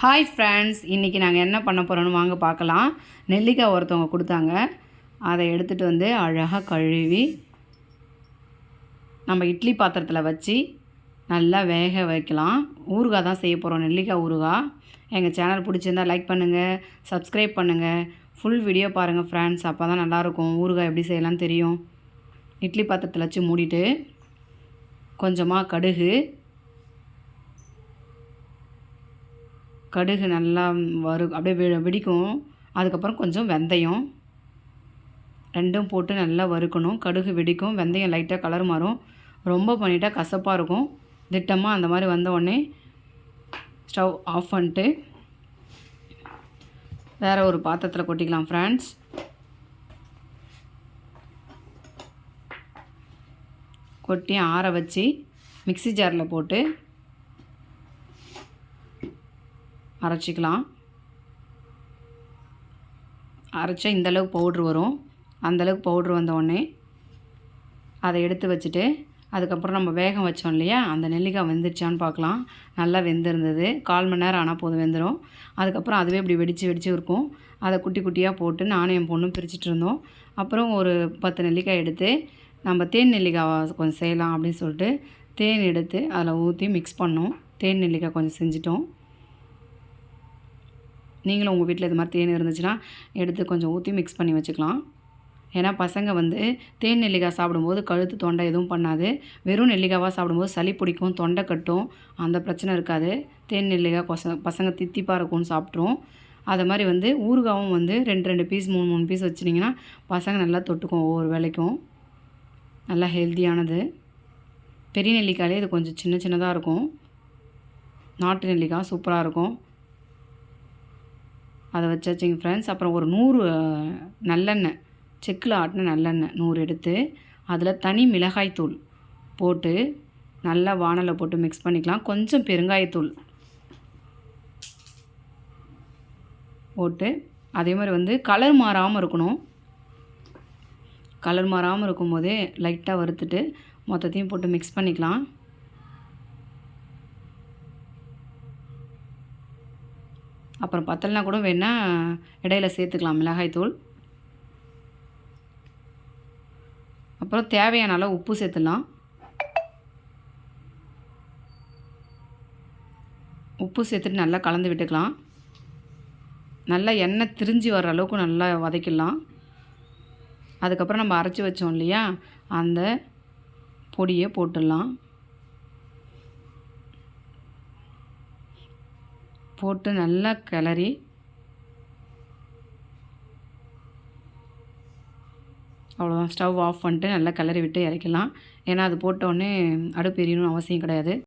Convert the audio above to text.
Hi friends இன்றைக்கி நாங்கள் என்ன பண்ண போகிறோன்னு வாங்க பார்க்கலாம். நெல்லிக்காய் ஒருத்தவங்க கொடுத்தாங்க. அதை எடுத்துகிட்டு வந்து அழகாக கழுவி நம்ம இட்லி பாத்திரத்தில் வச்சு நல்லா வேக வைக்கலாம். ஊறுகாய் தான் செய்ய போகிறோம் நெல்லிக்காய் ஊறுகாய். எங்கள் சேனல் பிடிச்சிருந்தா லைக் பண்ணுங்கள் சப்ஸ்கிரைப் பண்ணுங்கள் ஃபுல் வீடியோ பாருங்கள் ஃப்ரெண்ட்ஸ் அப்போ தான் நல்லாயிருக்கும். ஊறுகாய் எப்படி செய்யலாம்னு தெரியும். இட்லி பாத்திரத்தில் வச்சு மூடிட்டு கொஞ்சமாக கடுகு கடுகு நல்லா வறு அப்படியே வெடிக்கும். அதுக்கப்புறம் கொஞ்சம் வெந்தயம். ரெண்டும் போட்டு நல்லா வறுக்கணும். கடுகு வெடிக்கும். வெந்தயம் லைட்டாக கலர் மாறும். ரொம்ப பண்ணிட்டால் கசப்பாக இருக்கும். திட்டமாக அந்த மாதிரி வந்த உடனே ஸ்டவ் ஆஃப் பண்ணிட்டு வேறு ஒரு பாத்திரத்தில் கொட்டிக்கலாம் ஃப்ரெண்ட்ஸ் கொட்டி ஆற வச்சு மிக்ஸி ஜாரில் போட்டு அரைச்சிக்கலாம். அரைச்சா இந்தளவுக்கு பவுட்ரு வரும். அந்தளவுக்கு பவுட்ரு வந்த அதை எடுத்து வச்சுட்டு அதுக்கப்புறம் நம்ம வேகம் வச்சோம் இல்லையா? அந்த நெல்லிக்காய் வெந்துருச்சான்னு பார்க்கலாம். நல்லா வெந்திருந்தது. கால் மணி நேரம் ஆனால் போதும் வெந்துடும் அதுக்கப்புறம் அதுவே இப்படி வெடித்து வெடித்து இருக்கும். அதை குட்டி குட்டியாக போட்டு நானும் என் பொண்ணும் பிரிச்சுட்டு இருந்தோம். அப்புறம் ஒரு பத்து நெல்லிக்காய் எடுத்து நம்ம தேன் நெல்லிக்காய் கொஞ்சம் செய்யலாம் அப்படின்னு சொல்லிட்டு தேன் எடுத்து அதில் ஊற்றி மிக்ஸ் பண்ணோம். தேன் நெல்லிக்காய் கொஞ்சம் செஞ்சிட்டோம். நீங்களும் உங்கள் வீட்டில் இது மாதிரி தேன் இருந்துச்சுன்னா எடுத்து கொஞ்சம் ஊற்றி மிக்ஸ் பண்ணி வச்சுக்கலாம். ஏன்னா பசங்க வந்து தேன் நெல்லிக்காய் சாப்பிடும்போது கழுத்து தொண்டை எதுவும் பண்ணாது. வெறும் நெல்லிக்காவாக சாப்பிடும்போது சளி பிடிக்கும் தொண்டை கட்டும். அந்த பிரச்சனை இருக்காது. தேன் நெல்லிக்காய் கொச பசங்க தித்திப்பாக இருக்கும்னு சாப்பிட்ரும் அதை மாதிரி வந்து ஊறுகாவும் வந்து ரெண்டு ரெண்டு பீஸ் மூணு மூணு பீஸ் வச்சுட்டிங்கன்னா பசங்க நல்லா தொட்டுக்கும் ஒவ்வொரு வேலைக்கும். நல்லா ஹெல்த்தியானது பெரிய நெல்லிக்காயிலே இது கொஞ்சம் சின்ன சின்னதாக இருக்கும். நாட்டு நெல்லிக்காய் சூப்பராக இருக்கும். அதை வச்சாச்சுங்க ஃப்ரெண்ட்ஸ் அப்புறம் ஒரு நூறு நல்லெண்ணெய் செக்கில் ஆட்டின நல்லெண்ணெய் நூறு எடுத்து அதில் தனி மிளகாய்த்தூள் போட்டு நல்லா வானலில் போட்டு மிக்ஸ் பண்ணிக்கலாம். கொஞ்சம் பெருங்காயத்தூள் போட்டு அதே மாதிரி வந்து கலர் மாறாமல் இருக்கணும். கலர் மாறாமல் இருக்கும்போதே லைட்டாக வறுத்துட்டு மொத்தத்தையும் போட்டு மிக்ஸ் பண்ணிக்கலாம். அப்புறம் பத்தலைனா கூட வேணால் இடையில சேர்த்துக்கலாம் மிளகாய்த்தூள் அப்புறம் தேவையான அளவு உப்பு சேர்த்துடலாம் உப்பு சேர்த்துட்டு நல்லா கலந்து விட்டுக்கலாம். நல்லா எண்ணெய் திரிஞ்சு வர அளவுக்கு நல்லா வதக்கிடலாம். அதுக்கப்புறம் நம்ம அரைச்சி வச்சோம் இல்லையா? அந்த பொடியை போட்டுடலாம். போட்டு நல்லா கிளறி அவ்வளோதான் ஸ்டவ் ஆஃப் பண்ணிட்டு நல்லா கிளறி விட்டு இறக்கலாம் ஏன்னா அது போட்டோடனே அடுப்பு எரியணும்னு அவசியம் கிடையாது.